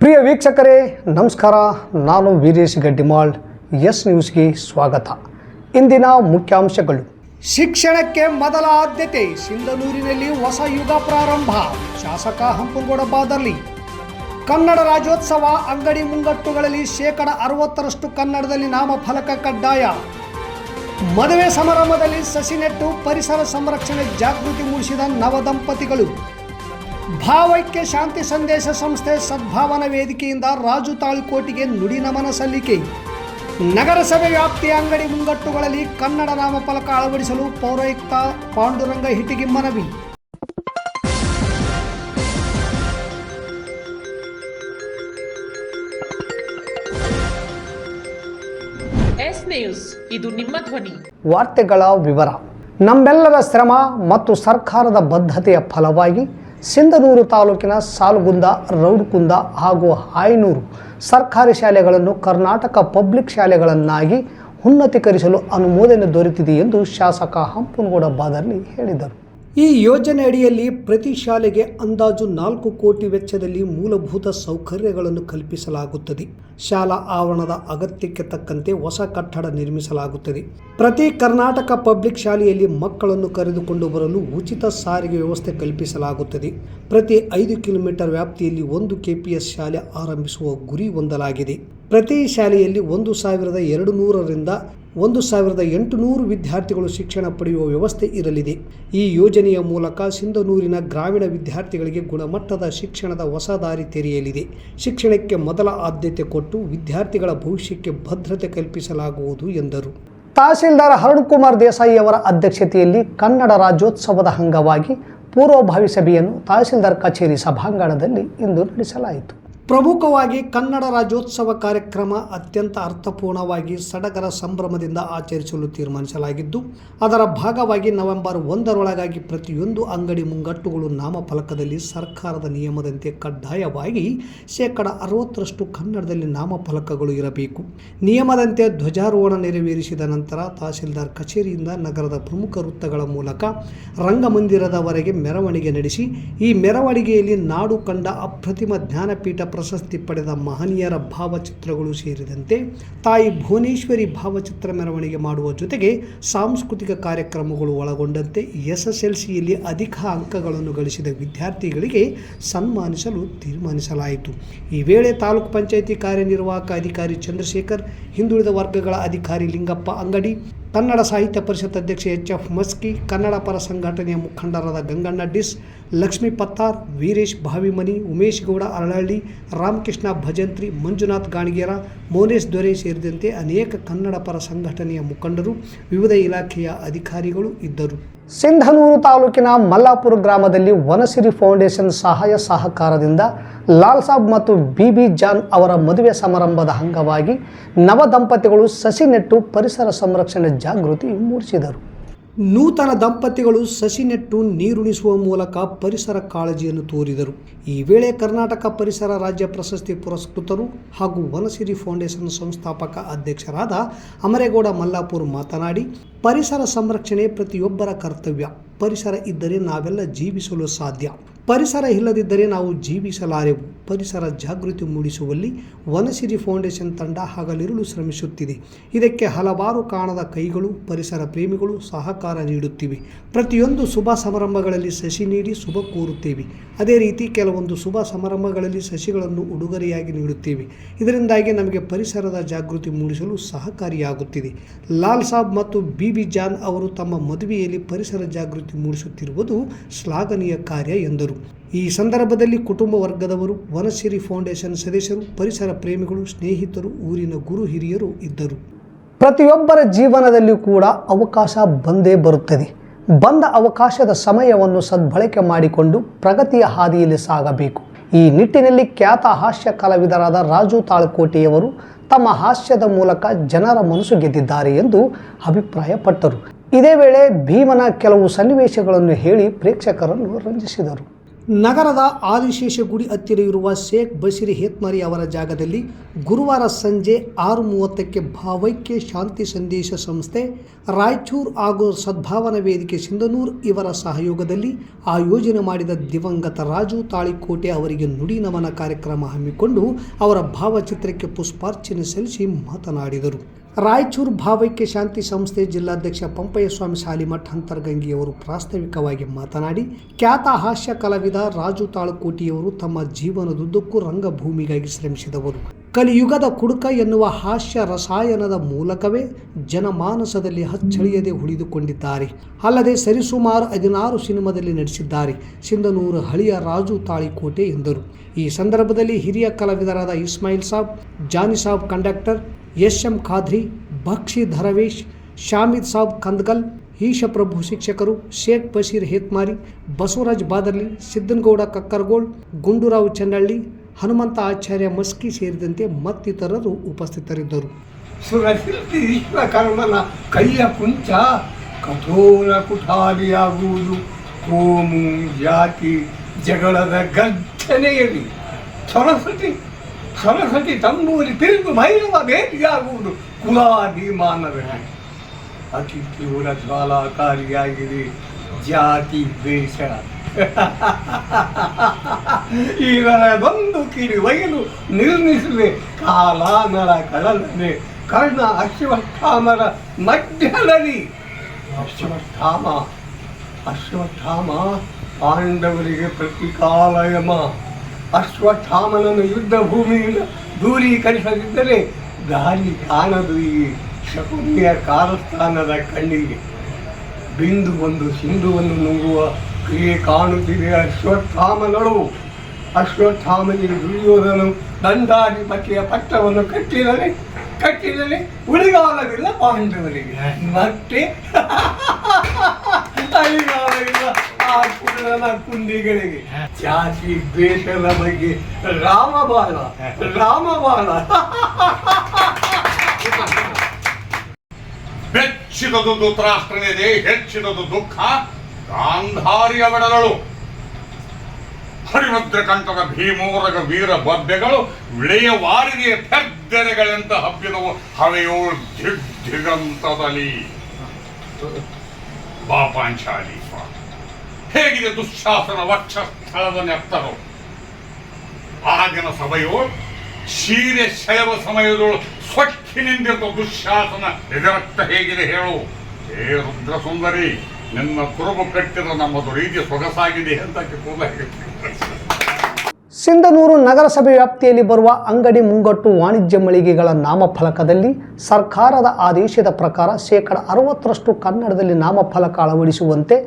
ಪ್ರಿಯ ವೀಕ್ಷಕರೇ, ನಮಸ್ಕಾರ. ನಾನು ವೀರೇಶ್ ಗಡ್ಡಿಮಾಳ್. ಎಸ್ ನ್ಯೂಸ್ಗೆ ಸ್ವಾಗತ. ಇಂದಿನ ಮುಖ್ಯಾಂಶಗಳು. ಶಿಕ್ಷಣಕ್ಕೆ ಮೊದಲ ಆದ್ಯತೆ. ಸಿಂಧನೂರಿನಲ್ಲಿ ಹೊಸ ಯುಗ ಪ್ರಾರಂಭ. ಶಾಸಕ ಹಂಪನಗೌಡ ಬಾದರ್ಲಿ. ಕನ್ನಡ ರಾಜ್ಯೋತ್ಸವ ಅಂಗಡಿ ಮುಂಗಟ್ಟುಗಳಲ್ಲಿ ಶೇಕಡ ಅರವತ್ತರಷ್ಟು ಕನ್ನಡದಲ್ಲಿ ನಾಮಫಲಕ ಕಡ್ಡಾಯ. ಮದುವೆ ಸಮಾರಂಭದಲ್ಲಿ ಸಸಿ ನೆಟ್ಟು ಪರಿಸರ ಸಂರಕ್ಷಣೆ ಜಾಗೃತಿ ಮೂಡಿಸಿದ ನವದಂಪತಿಗಳು. ಭಾವೈಕ್ಯ ಶಾಂತಿ ಸಂದೇಶ ಸಂಸ್ಥೆ ಸದ್ಭಾವನಾ ವೇದಿಕೆಯಿಂದ ರಾಜು ತಾಳ್ಕೋಟಿಗೆ ನುಡಿ ನಮನ ಸಲ್ಲಿಕೆ. ನಗರಸಭೆ ವ್ಯಾಪ್ತಿಯ ಅಂಗಡಿ ಮುಂಗಟ್ಟುಗಳಲ್ಲಿ ಕನ್ನಡ ನಾಮಫಲಕ ಅಳವಡಿಸಲು ಪೌರಾಯುಕ್ತ ಪಾಂಡುರಂಗ ಹಿಟಿಗಿ ಮನವಿ. ಎಸ್ ನ್ಯೂಸ್ ಇದು ನಿಮ್ಮ ಧ್ವನಿ. ವಾರ್ತೆಗಳ ವಿವರ. ನಮ್ಮೆಲ್ಲರ ಶ್ರಮ ಮತ್ತು ಸರ್ಕಾರದ ಬದ್ಧತೆಯ ಫಲವಾಗಿ ಸಿಂಧನೂರು ತಾಲೂಕಿನ ಸಾಲುಗುಂದ, ರೌಡ್ಕುಂದ ಹಾಗೂ ಹಾಯ್ನೂರು ಸರ್ಕಾರಿ ಶಾಲೆಗಳನ್ನು ಕರ್ನಾಟಕ ಪಬ್ಲಿಕ್ ಶಾಲೆಗಳನ್ನಾಗಿ ಉನ್ನತೀಕರಿಸಲು ಅನುಮೋದನೆ ದೊರೆತಿದೆ ಎಂದು ಶಾಸಕ ಹಂಪನಗೌಡ ಬಾದರ್ಲಿ ಹೇಳಿದರು. ಈ ಯೋಜನೆ ಅಡಿಯಲ್ಲಿ ಪ್ರತಿ ಶಾಲೆಗೆ ಅಂದಾಜು ನಾಲ್ಕು ಕೋಟಿ ವೆಚ್ಚದಲ್ಲಿ ಮೂಲಭೂತ ಸೌಕರ್ಯಗಳನ್ನು ಕಲ್ಪಿಸಲಾಗುತ್ತದೆ. ಶಾಲಾ ಆವರಣದ ಅಗತ್ಯಕ್ಕೆ ತಕ್ಕಂತೆ ಹೊಸ ಕಟ್ಟಡ ನಿರ್ಮಿಸಲಾಗುತ್ತದೆ. ಪ್ರತಿ ಕರ್ನಾಟಕ ಪಬ್ಲಿಕ್ ಶಾಲೆಯಲ್ಲಿ ಮಕ್ಕಳನ್ನು ಕರೆದುಕೊಂಡು ಬರಲು ಉಚಿತ ಸಾರಿಗೆ ವ್ಯವಸ್ಥೆ ಕಲ್ಪಿಸಲಾಗುತ್ತದೆ. ಪ್ರತಿ ಐದು ಕಿಲೋಮೀಟರ್ ವ್ಯಾಪ್ತಿಯಲ್ಲಿ ಒಂದು ಕೆಪಿಎಸ್ ಶಾಲೆ ಆರಂಭಿಸುವ ಗುರಿ ಹೊಂದಲಾಗಿದೆ. ಪ್ರತಿ ಶಾಲೆಯಲ್ಲಿ ಒಂದು ಸಾವಿರದ ಎರಡು ನೂರರಿಂದ ಒಂದು ಸಾವಿರದ ಎಂಟುನೂರು ವಿದ್ಯಾರ್ಥಿಗಳು ಶಿಕ್ಷಣ ಪಡೆಯುವ ವ್ಯವಸ್ಥೆ ಇರಲಿದೆ. ಈ ಯೋಜನೆಯ ಮೂಲಕ ಸಿಂಧನೂರಿನ ಗ್ರಾಮೀಣ ವಿದ್ಯಾರ್ಥಿಗಳಿಗೆ ಗುಣಮಟ್ಟದ ಶಿಕ್ಷಣದ ಹೊಸ ದಾರಿ ತೆರೆಯಲಿದೆ. ಶಿಕ್ಷಣಕ್ಕೆ ಮೊದಲ ಆದ್ಯತೆ ಕೊಟ್ಟು ವಿದ್ಯಾರ್ಥಿಗಳ ಭವಿಷ್ಯಕ್ಕೆ ಭದ್ರತೆ ಕಲ್ಪಿಸಲಾಗುವುದು ಎಂದರು. ತಹಸೀಲ್ದಾರ್ ಅರುಣ್ಕುಮಾರ್ ದೇಸಾಯಿ ಅವರ ಅಧ್ಯಕ್ಷತೆಯಲ್ಲಿ ಕನ್ನಡ ರಾಜ್ಯೋತ್ಸವದ ಅಂಗವಾಗಿ ಪೂರ್ವಭಾವಿ ಸಭೆಯನ್ನು ತಹಸೀಲ್ದಾರ್ ಕಚೇರಿ ಸಭಾಂಗಣದಲ್ಲಿ ಇಂದು ನಡೆಸಲಾಯಿತು. ಪ್ರಮುಖವಾಗಿ ಕನ್ನಡ ರಾಜ್ಯೋತ್ಸವ ಕಾರ್ಯಕ್ರಮ ಅತ್ಯಂತ ಅರ್ಥಪೂರ್ಣವಾಗಿ ಸಡಗರ ಸಂಭ್ರಮದಿಂದ ಆಚರಿಸಲು ತೀರ್ಮಾನಿಸಲಾಗಿದ್ದು, ಅದರ ಭಾಗವಾಗಿ ನವೆಂಬರ್ ಒಂದರೊಳಗಾಗಿ ಪ್ರತಿಯೊಂದು ಅಂಗಡಿ ಮುಂಗಟ್ಟುಗಳು ನಾಮಫಲಕದಲ್ಲಿ ಸರ್ಕಾರದ ನಿಯಮದಂತೆ ಕಡ್ಡಾಯವಾಗಿ ಶೇಕಡ ಅರವತ್ತರಷ್ಟು ಕನ್ನಡದಲ್ಲಿ ನಾಮಫಲಕಗಳು ಇರಬೇಕು. ನಿಯಮದಂತೆ ಧ್ವಜಾರೋಹಣ ನೆರವೇರಿಸಿದ ನಂತರ ತಹಸೀಲ್ದಾರ್ ಕಚೇರಿಯಿಂದ ನಗರದ ಪ್ರಮುಖ ವೃತ್ತಗಳ ಮೂಲಕ ರಂಗಮಂದಿರದವರೆಗೆ ಮೆರವಣಿಗೆ ನಡೆಸಿ, ಈ ಮೆರವಣಿಗೆಯಲ್ಲಿ ನಾಡು ಕಂಡ ಅಪ್ರತಿಮ ಜ್ಞಾನಪೀಠ ಪ್ರಶಸ್ತಿ ಪಡೆದ ಮಹನೀಯರ ಭಾವಚಿತ್ರಗಳು ಸೇರಿದಂತೆ ತಾಯಿ ಭುವನೇಶ್ವರಿ ಭಾವಚಿತ್ರ ಮೆರವಣಿಗೆ ಮಾಡುವ ಜೊತೆಗೆ ಸಾಂಸ್ಕೃತಿಕ ಕಾರ್ಯಕ್ರಮಗಳು ಒಳಗೊಂಡಂತೆ ಎಸ್ಎಸ್ಎಲ್ಸಿಯಲ್ಲಿ ಅಧಿಕ ಅಂಕಗಳನ್ನು ಗಳಿಸಿದ ವಿದ್ಯಾರ್ಥಿಗಳಿಗೆ ಸನ್ಮಾನಿಸಲು ತೀರ್ಮಾನಿಸಲಾಯಿತು. ಈ ವೇಳೆ ತಾಲೂಕು ಪಂಚಾಯಿತಿ ಕಾರ್ಯನಿರ್ವಾಹಕ ಅಧಿಕಾರಿ ಚಂದ್ರಶೇಖರ್, ಹಿಂದುಳಿದ ವರ್ಗಗಳ ಅಧಿಕಾರಿ ಲಿಂಗಪ್ಪ ಅಂಗಡಿ ಕನ್ನಡ ಸಾಹಿತ್ಯ ಪರಿಷತ್ ಅಧ್ಯಕ್ಷ ಎಚ್ ಎಫ್ ಮಸ್ಕಿ, ಕನ್ನಡ ಪರ ಸಂಘಟನೆಯ ಮುಖಂಡರಾದ ಗಂಗಣ್ಣ ಡಿಸ್, ಲಕ್ಷ್ಮೀ ಪತ್ತಾರ್, ವೀರೇಶ್ ಭಾವಿಮನಿ, ಉಮೇಶ್ ಗೌಡ ಅರಳಹಳ್ಳಿ ರಾಮಕೃಷ್ಣ ಭಜಂತ್ರಿ, ಮಂಜುನಾಥ್ ಗಾಣಿಗೇರ, ಮೌನೇಶ್ ದೊರೆ ಸೇರಿದಂತೆ ಅನೇಕ ಕನ್ನಡ ಪರ ಸಂಘಟನೆಯ ಮುಖಂಡರು, ವಿವಿಧ ಇಲಾಖೆಯ ಅಧಿಕಾರಿಗಳು ಇದ್ದರು. ಸಿಂಧನೂರು ತಾಲೂಕಿನ ಮಲ್ಲಾಪುರ ಗ್ರಾಮದಲ್ಲಿ ವನಸಿರಿ ಫೌಂಡೇಶನ್ ಸಹಾಯ ಸಹಕಾರದಿಂದ ಲಾಲ್ ಸಾಬ್ ಮತ್ತು ಬಿ ಜಾನ್ ಅವರ ಮದುವೆ ಸಮಾರಂಭದ ಅಂಗವಾಗಿ ನವ ದಂಪತಿಗಳು ಸಸಿ ನೆಟ್ಟು ಪರಿಸರ ಸಂರಕ್ಷಣೆ ಜಾಗೃತಿ ಮೂಡಿಸಿದರು. ನೂತನ ದಂಪತಿಗಳು ಸಸಿ ನೆಟ್ಟು ನೀರುಣಿಸುವ ಮೂಲಕ ಪರಿಸರ ಕಾಳಜಿಯನ್ನು ತೋರಿದರು. ಈ ವೇಳೆ ಕರ್ನಾಟಕ ಪರಿಸರ ರಾಜ್ಯ ಪ್ರಶಸ್ತಿ ಪುರಸ್ಕೃತರು ಹಾಗೂ ವನಸಿರಿ ಫೌಂಡೇಶನ್ ಸಂಸ್ಥಾಪಕ ಅಧ್ಯಕ್ಷರಾದ ಅಮರೇಗೌಡ ಮಲ್ಲಾಪುರ್ ಮಾತನಾಡಿ ಪರಿಸರ ಸಂರಕ್ಷಣೆ ಪ್ರತಿಯೊಬ್ಬರ ಕರ್ತವ್ಯ. ಪರಿಸರ ಇದ್ದರೆ ನಾವೆಲ್ಲ ಜೀವಿಸಲು ಸಾಧ್ಯ. ಪರಿಸರ ಇಲ್ಲದಿದ್ದರೆ ನಾವು ಜೀವಿಸಲಾರೆವು. ಪರಿಸರ ಜಾಗೃತಿ ಮೂಡಿಸುವಲ್ಲಿ ವನಸಿರಿ ಫೌಂಡೇಶನ್ ತಂಡ ಹಗಲಿರುಳು ಶ್ರಮಿಸುತ್ತಿದೆ. ಇದಕ್ಕೆ ಹಲವಾರು ಕಾಣದ ಕೈಗಳು, ಪರಿಸರ ಪ್ರೇಮಿಗಳು ಸಹಕಾರ ನೀಡುತ್ತಿವೆ. ಪ್ರತಿಯೊಂದು ಶುಭ ಸಮಾರಂಭಗಳಲ್ಲಿ ಸಸಿ ನೀಡಿ ಶುಭ ಕೋರುತ್ತೇವೆ. ಅದೇ ರೀತಿ ಕೆಲವೊಂದು ಶುಭ ಸಮಾರಂಭಗಳಲ್ಲಿ ಸಸಿಗಳನ್ನು ಉಡುಗೊರೆಯಾಗಿ ನೀಡುತ್ತೇವೆ. ಇದರಿಂದಾಗಿ ನಮಗೆ ಪರಿಸರದ ಜಾಗೃತಿ ಮೂಡಿಸಲು ಸಹಕಾರಿಯಾಗುತ್ತಿದೆ. ಲಾಲ್ ಸಾಬ್ ಮತ್ತು ಬಿಬಿ ಜಾನ್ ಅವರು ತಮ್ಮ ಮದುವೆಯಲ್ಲಿ ಪರಿಸರ ಜಾಗೃತಿ ಮೂಡಿಸುತ್ತಿರುವುದು ಶ್ಲಾಘನೀಯ ಕಾರ್ಯ ಎಂದರು. ಈ ಸಂದರ್ಭದಲ್ಲಿ ಕುಟುಂಬ ವರ್ಗದವರು ವನಸಿರಿ ಫೌಂಡೇಶನ್ ಸದಸ್ಯರು, ಪರಿಸರ ಪ್ರೇಮಿಗಳು, ಸ್ನೇಹಿತರು, ಊರಿನ ಗುರು ಹಿರಿಯರು ಇದ್ದರು. ಪ್ರತಿಯೊಬ್ಬರ ಜೀವನದಲ್ಲಿ ಕೂಡ ಅವಕಾಶ ಬಂದೇ ಬರುತ್ತದೆ. ಬಂದ ಅವಕಾಶದ ಸಮಯವನ್ನು ಸದ್ಬಳಕೆ ಮಾಡಿಕೊಂಡು ಪ್ರಗತಿಯ ಹಾದಿಯಲ್ಲಿ ಸಾಗಬೇಕು. ಈ ನಿಟ್ಟಿನಲ್ಲಿ ಖ್ಯಾತ ಹಾಸ್ಯ ಕಲಾವಿದರಾದ ರಾಜು ತಾಳ್ಕೋಟೆಯವರು ತಮ್ಮ ಹಾಸ್ಯದ ಮೂಲಕ ಜನರ ಮನಸ್ಸು ಗೆದ್ದಿದ್ದಾರೆ ಎಂದು ಅಭಿಪ್ರಾಯಪಟ್ಟರು. ಇದೇ ವೇಳೆ ಭೀಮನ ಕೆಲವು ಸನ್ನಿವೇಶಗಳನ್ನು ಹೇಳಿ ಪ್ರೇಕ್ಷಕರನ್ನು ರಂಜಿಸಿದರು. ನಗರದ ಆದಿಶೇಷ ಗುಡಿ ಹತ್ತಿರ ಇರುವ ಶೇಖ್ ಬಸಿರಿ ಹೇತ್ಮರಿ ಅವರ ಜಾಗದಲ್ಲಿ ಗುರುವಾರ ಸಂಜೆ ಆರು ಮೂವತ್ತಕ್ಕೆ ಭಾವೈಕ್ಯ ಶಾಂತಿ ಸಂದೇಶ ಸಂಸ್ಥೆ ರಾಯಚೂರು ಹಾಗೂ ಸದ್ಭಾವನಾ ವೇದಿಕೆ ಸಿಂಧನೂರ್ ಇವರ ಸಹಯೋಗದಲ್ಲಿ ಆಯೋಜನೆ ಮಾಡಿದ ದಿವಂಗತ ರಾಜು ತಾಳಿಕೋಟೆ ಅವರಿಗೆ ನುಡಿ ನಮನ ಕಾರ್ಯಕ್ರಮ ಹಮ್ಮಿಕೊಂಡು ಅವರ ಭಾವಚಿತ್ರಕ್ಕೆ ಪುಷ್ಪಾರ್ಚನೆ ಸಲ್ಲಿಸಿ ಮಾತನಾಡಿದರು. ರಾಯಚೂರು ಭಾವೈಕ್ಯ ಶಾಂತಿ ಸಂಸ್ಥೆ ಜಿಲ್ಲಾಧ್ಯಕ್ಷ ಪಂಪಯ್ಯ ಸ್ವಾಮಿ ಸಾಲಿಮಠ್ ಅಂತರ್ಗಂಗಿಯವರು ಪ್ರಾಸ್ತಾವಿಕವಾಗಿ ಮಾತನಾಡಿ, ಖ್ಯಾತ ಹಾಸ್ಯ ಕಲಾವಿದ ರಾಜು ತಾಳುಕೋಟಿಯವರು ತಮ್ಮ ಜೀವನದುದ್ದಕ್ಕೂ ರಂಗಭೂಮಿಗಾಗಿ ಶ್ರಮಿಸಿದವರು. ಕಲಿಯುಗದ ಕುಡುಕ ಎನ್ನುವ ಹಾಸ್ಯ ರಸಾಯನದ ಮೂಲಕವೇ ಜನಮಾನಸದಲ್ಲಿ ಹಚ್ಚಳಿಯದೆ ಉಳಿದುಕೊಂಡಿದ್ದಾರೆ. ಅಲ್ಲದೆ ಸರಿಸುಮಾರು ಹದಿನಾರು ಸಿನಿಮಾದಲ್ಲಿ ನಟಿಸಿದ್ದಾರೆ. ಸಿಂಧನೂರು ಹಳಿಯ ರಾಜು ತಾಳಿಕೋಟೆ ಎಂದರು. ಈ ಸಂದರ್ಭದಲ್ಲಿ ಹಿರಿಯ ಕಲಾವಿದರಾದ Ismail Sab, Jani Sab conductor S M Khadri, Bakshi Darvesh, Shamid Sab Kandgal, Eshaprabhu ಶಿಕ್ಷಕರು, ಶೇಖ್ ಬಶೀರ್ ಹೇತ್ಮಾರಿ, ಬಸವರಾಜ್ ಬಾದರ್ಲಿ ಸಿದ್ದನಗೌಡ ಕಕ್ಕರಗೋಳ್, ಗುಂಡೂರಾವ್ ಚನ್ನಳ್ಳಿ, ಹನುಮಂತ ಆಚಾರ್ಯ ಮಸ್ಕಿ ಸೇರಿದಂತೆ ಮತ್ತಿತರರು ಉಪಸ್ಥಿತರಿದ್ದರು. ಕೈಯ ಕುಂಚ, ಕಠೋರ ಕುಠಾರಿಯಾಗುವುದು ಕೋಮು ಜಾತಿ ಜಗಳದ ಗರ್ಜನೆಯಲ್ಲಿ. ಸರಸ್ವತಿ ತಂಬೂರಿ ತಿರುಗು ಭೈರವ ಭೇಟಿಯಾಗುವುದು ಕುಲಾಭಿಮಾನವೇ. ಅತಿ ತೀವ್ರ ಜ್ವಾಲಾಕಾರಿಯಾಗಿದೆ ಜಾತಿ ದ್ವೇಷ. ಇವರ ಬಂದು ಕಿರಿ ಬಯಲು ನಿರ್ಮಿಸುವೆ ಕಾಲಾನರ ಕಳಲನೆ ಕರ್ಣ ಅಶ್ವತ್ಥಾಮರ ಮಧ್ಯದಲ್ಲಿ. ಅಶ್ವತ್ಥಾಮ ಅಶ್ವತ್ಥಾಮ, ಪಾಂಡವರಿಗೆ ಪ್ರತಿಕಾಲಯಮ. ಅಶ್ವತ್ಥಾಮನನ್ನು ಯುದ್ಧ ಭೂಮಿಯಿಂದ ದೂರೀಕರಿಸದಿದ್ದರೆ ದಾರಿ ಕಾಣದು ಈ ಶಕುನಿಯ ಕಾರಸ್ಥಾನದ ಕಣ್ಣಿಗೆ. ಬಿಂದು ಒಂದು ಸಿಂಧುವನ್ನು ನುಂಗುವ ಕ್ರಿಯೆ ಕಾಣುತ್ತಿದೆ ಅಶ್ವತ್ಥಾಮನಳು. ಅಶ್ವತ್ಥಾಮನಿಗೆ ದುರ್ಯೋಧನು ದಂಡಾಧಿಪತಿಯ ಪಟ್ಟವನ್ನು ಕಟ್ಟಿದರೆ ಕಟ್ಟಿದರೆ ಉಳಿಗಾಲವಿಲ್ಲ ಪಾಂಡವರಿಗೆ ಮತ್ತೆ? ಅಳಿಗಾಲವಿಲ್ಲ ಆ ಕುರುಡನ ಕುಂದಿಗಳಿಗೆ ಜಾತಿ ಬೇಷದ ಬಗ್ಗೆ ರಾಮ ಬಾಲ ಬೆಚ್ಚಿದದು ಧೃತರಾಷ್ಟ್ರನಿದೆ ಹೆಚ್ಚಿದದು ದುಃಖ. ಗಾಂಧಾರಿಯ ಬೆಡಗಳು ಹರಿಭದ್ರಕಂಠದ ಭೀಮೋರಗ ವೀರ ಬಬ್ಬೆಗಳು ವಿಳೆಯ ವಾರಿಗೆ ಪೆದ್ದೆರೆಗಳೆಂತ ಹಬ್ಬಿದವು ಹಳೆಯೋ ದಿಗ್ದಿಗಂತದಲ್ಲಿ ಬಾಪಾಂಚಾಲಿ ಹೇಗಿದೆ ದುಶ್ಶಾಸನ ವಕ್ಷಸ್ಥಳದ ನೆತ್ತರು? ಆಗಿನ ಸಭೆಯು ಶೀರೆ ಸೆಳೆವ ಸಮಯದೊಳು ಸ್ವಚ್ಛಿನಿಂದಿರುವ ದುಶ್ಶಾಸನ ಎದುರತ್ತ ಹೇಗಿದೆ ಹೇಳು? ಹೇ ರುದ್ರ ಸುಂದರಿ ನಿನ್ನ ಕುರುಬು ಕಟ್ಟಿದ ನಮ್ಮದು ರೀತಿ ಸೊಗಸಾಗಿದೆ ಅಂತ ಕೂಲ ಸಿಂಧನೂರು ನಗರಸಭೆ ವ್ಯಾಪ್ತಿಯಲ್ಲಿ ಬರುವ ಅಂಗಡಿ ಮುಂಗಟ್ಟು ವಾಣಿಜ್ಯ ಮಳಿಗೆಗಳ ನಾಮಫಲಕದಲ್ಲಿ ಸರ್ಕಾರದ ಆದೇಶದ ಪ್ರಕಾರ ಶೇಕಡ ಅರವತ್ತರಷ್ಟು ಕನ್ನಡದಲ್ಲಿ ನಾಮಫಲಕ ಅಳವಡಿಸುವಂತೆ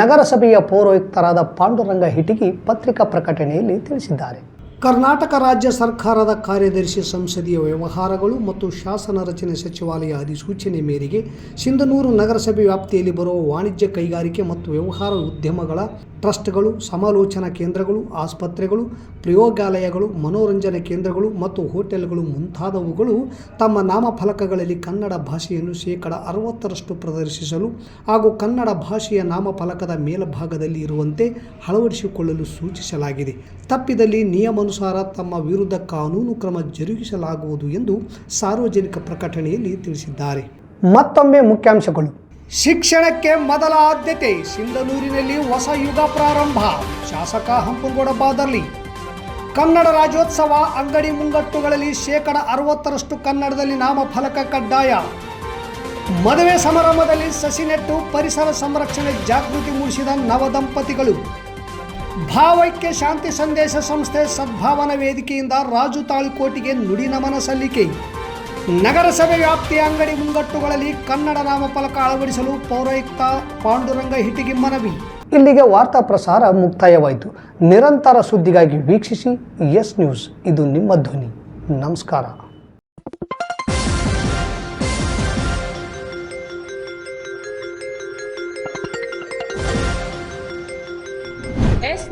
ನಗರಸಭೆಯ ಪೌರಾಯುಕ್ತರಾದ ಪಾಂಡುರಂಗ ಹಿಟಿಗಿ ಪತ್ರಿಕಾ ಪ್ರಕಟಣೆಯಲ್ಲಿ ತಿಳಿಸಿದ್ದಾರೆ. ಕರ್ನಾಟಕ ರಾಜ್ಯ ಸರ್ಕಾರದ ಕಾರ್ಯದರ್ಶಿ ಸಂಸದೀಯ ವ್ಯವಹಾರಗಳು ಮತ್ತು ಶಾಸನ ರಚನೆ ಸಚಿವಾಲಯ ಅಧಿಸೂಚನೆ ಮೇರೆಗೆ ಸಿಂಧನೂರು ನಗರಸಭೆ ವ್ಯಾಪ್ತಿಯಲ್ಲಿ ಬರುವ ವಾಣಿಜ್ಯ ಕೈಗಾರಿಕೆ ಮತ್ತು ವ್ಯವಹಾರ ಉದ್ಯಮಗಳ ಟ್ರಸ್ಟ್ಗಳು, ಸಮಾಲೋಚನಾ ಕೇಂದ್ರಗಳು, ಆಸ್ಪತ್ರೆಗಳು, ಪ್ರಯೋಗಾಲಯಗಳು, ಮನೋರಂಜನೆ ಕೇಂದ್ರಗಳು ಮತ್ತು ಹೋಟೆಲ್ಗಳು ಮುಂತಾದವುಗಳು ತಮ್ಮ ನಾಮಫಲಕಗಳಲ್ಲಿ ಕನ್ನಡ ಭಾಷೆಯನ್ನು ಶೇಕಡ ಅರವತ್ತರಷ್ಟು ಪ್ರದರ್ಶಿಸಲು ಹಾಗೂ ಕನ್ನಡ ಭಾಷೆಯ ನಾಮಫಲಕದ ಮೇಲ್ಭಾಗದಲ್ಲಿ ಇರುವಂತೆ ಅಳವಡಿಸಿಕೊಳ್ಳಲು ಸೂಚಿಸಲಾಗಿದೆ. ತಪ್ಪಿದಲ್ಲಿ ನಿಯಮಾನುಸಾರ ತಮ್ಮ ವಿರುದ್ಧ ಕಾನೂನು ಕ್ರಮ ಜರುಗಿಸಲಾಗುವುದು ಎಂದು ಸಾರ್ವಜನಿಕ ಪ್ರಕಟಣೆಯಲ್ಲಿ ತಿಳಿಸಿದ್ದಾರೆ. ಮತ್ತೊಮ್ಮೆ ಮುಖ್ಯಾಂಶಗಳು. ಶಿಕ್ಷಣಕ್ಕೆ ಮೊದಲ ಆದ್ಯತೆ ಸಿಂಧನೂರಿನಲ್ಲಿ ಹೊಸ ಯುಗ ಪ್ರಾರಂಭ ಶಾಸಕ ಹಂಪನಗೌಡ ಬಾದರ್ಲಿ. ಕನ್ನಡ ರಾಜ್ಯೋತ್ಸವ ಅಂಗಡಿ ಮುಂಗಟ್ಟುಗಳಲ್ಲಿ ಶೇಕಡ ಅರವತ್ತರಷ್ಟು ಕನ್ನಡದಲ್ಲಿ ನಾಮಫಲಕ ಕಡ್ಡಾಯ. ಮದುವೆ ಸಮಾರಂಭದಲ್ಲಿ ಸಸಿ ನೆಟ್ಟು ಪರಿಸರ ಸಂರಕ್ಷಣೆ ಜಾಗೃತಿ ಮೂಡಿಸಿದ ನವದಂಪತಿಗಳು. ಭಾವೈಕ್ಯ ಶಾಂತಿ ಸಂದೇಶ ಸಂಸ್ಥೆ ಸದ್ಭಾವನಾ ವೇದಿಕೆಯಿಂದ ರಾಜು ತಾಳಿಕೋಟಿಗೆ ನುಡಿ ನಮನ ಸಲ್ಲಿಕೆ. ನಗರಸಭೆ ವ್ಯಾಪ್ತಿಯ ಅಂಗಡಿ ಮುಂಗಟ್ಟುಗಳಲ್ಲಿ ಕನ್ನಡ ನಾಮಫಲಕ ಅಳವಡಿಸಲು ಪೌರಾಯುಕ್ತ ಪಾಂಡುರಂಗ ಹಿಟಿಗಿ ಮನವಿ. ಇಲ್ಲಿಗೆ ವಾರ್ತಾ ಪ್ರಸಾರ ಮುಕ್ತಾಯವಾಯಿತು. ನಿರಂತರ ಸುದ್ದಿಗಾಗಿ ವೀಕ್ಷಿಸಿ ಎಸ್ ನ್ಯೂಸ್. ಇದು ನಿಮ್ಮ ಧ್ವನಿ. ನಮಸ್ಕಾರ.